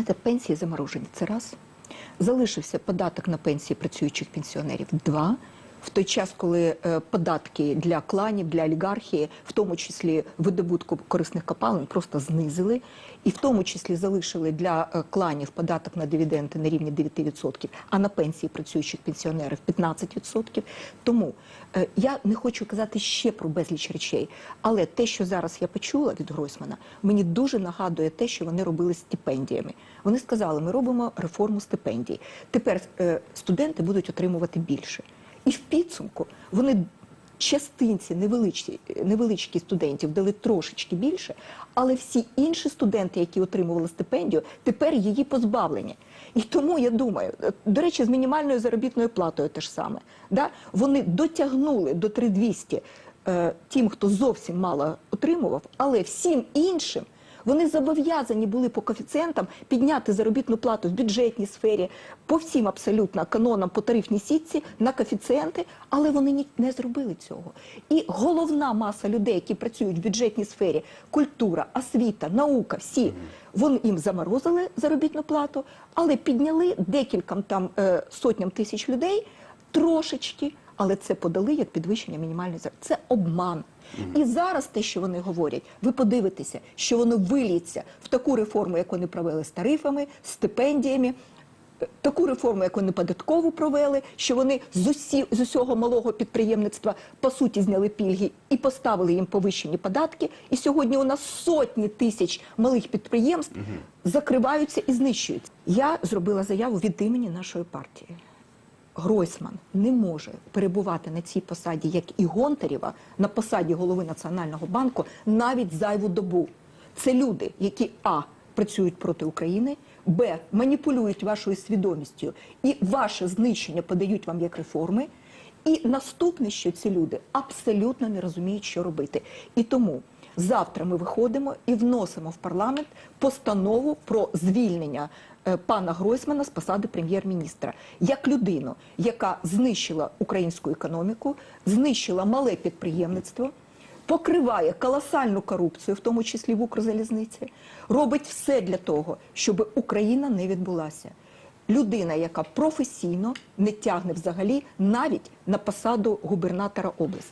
Знаєте, пенсії заморожені. Це раз. Залишився податок на пенсії працюючих пенсіонерів. Два. В той час, коли е, податки для кланів, для олігархії, в тому числі видобутку корисних копалин, просто знизили, і в тому числі залишили для е, кланів податок на дивіденди на рівні 9%, а на пенсії працюючих пенсіонерів 15%. Тому е, я не хочу казати ще про безліч речей, але те, що зараз я почула від Гройсмана, мені дуже нагадує те, що вони робили стипендіями. Вони сказали, ми робимо реформу стипендій. Тепер студенти будуть отримувати більше. І в підсумку вони частинці невеличкі, невеличкі студентів дали трошечки більше, але всі інші студенти, які отримували стипендію, тепер її позбавлені. І тому я думаю, до речі, з мінімальною заробітною платою те ж саме. Да? Вони дотягнули до 3200 е, тим, хто зовсім мало отримував, але всім іншим. Вони зобов'язані були по коефіцієнтам підняти заробітну плату в бюджетній сфері, по всім абсолютно канонам по тарифній сітці на коефіцієнти, але вони не зробили цього. І головна маса людей, які працюють в бюджетній сфері, культура, освіта, наука, всі, вони їм заморозили заробітну плату, але підняли декільком там е, сотням тисяч людей трошечки, але це подали як підвищення мінімальної заробітної. Це обман. І зараз те, що вони говорять, ви подивитеся, що воно виліться в таку реформу, як вони провели з тарифами, стипендіями. е, Таку реформу, як вони податкову провели, що вони з, усі, з усього малого підприємництва по суті зняли пільги і поставили їм повищені податки. І сьогодні у нас сотні тисяч малих підприємств закриваються і знищуються. Я зробила заяву від імені нашої партії. Гройсман не може перебувати на цій посаді, як і Гонтарєва, на посаді голови Національного банку навіть зайву добу. Це люди, які а працюють проти України, б маніпулюють вашою свідомістю і ваше знищення подають вам як реформи. І наступне, що ці люди абсолютно не розуміють, що робити. І тому завтра ми виходимо і вносимо в парламент постанову про звільнення е, пана Гройсмана з посади прем'єр-міністра як людину, яка знищила українську економіку, знищила мале підприємництво, покриває колосальну корупцію, в тому числі в Укрзалізниці, робить все для того, щоб Україна не відбулася. Людина, яка професійно не тягне взагалі навіть на посаду губернатора області.